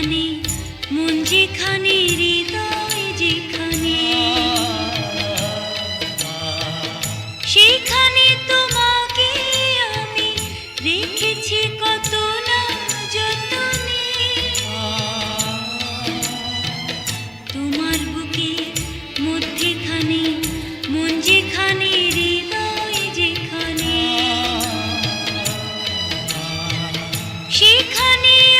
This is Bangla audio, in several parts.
যেখানে, মন যেখানে, হৃদয় যেখানে। সেখানে তোমাকে আমি রেখেছি কত না যতনে। তোমার বুকে মধ্যেখানে, মন সেখানে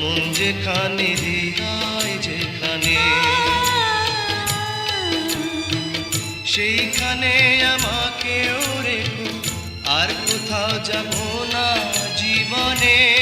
মন যেখানে হৃদয় যেখানে। সেইখানে আমাকেও রেখো আর কোথাও যাব না জীবনে।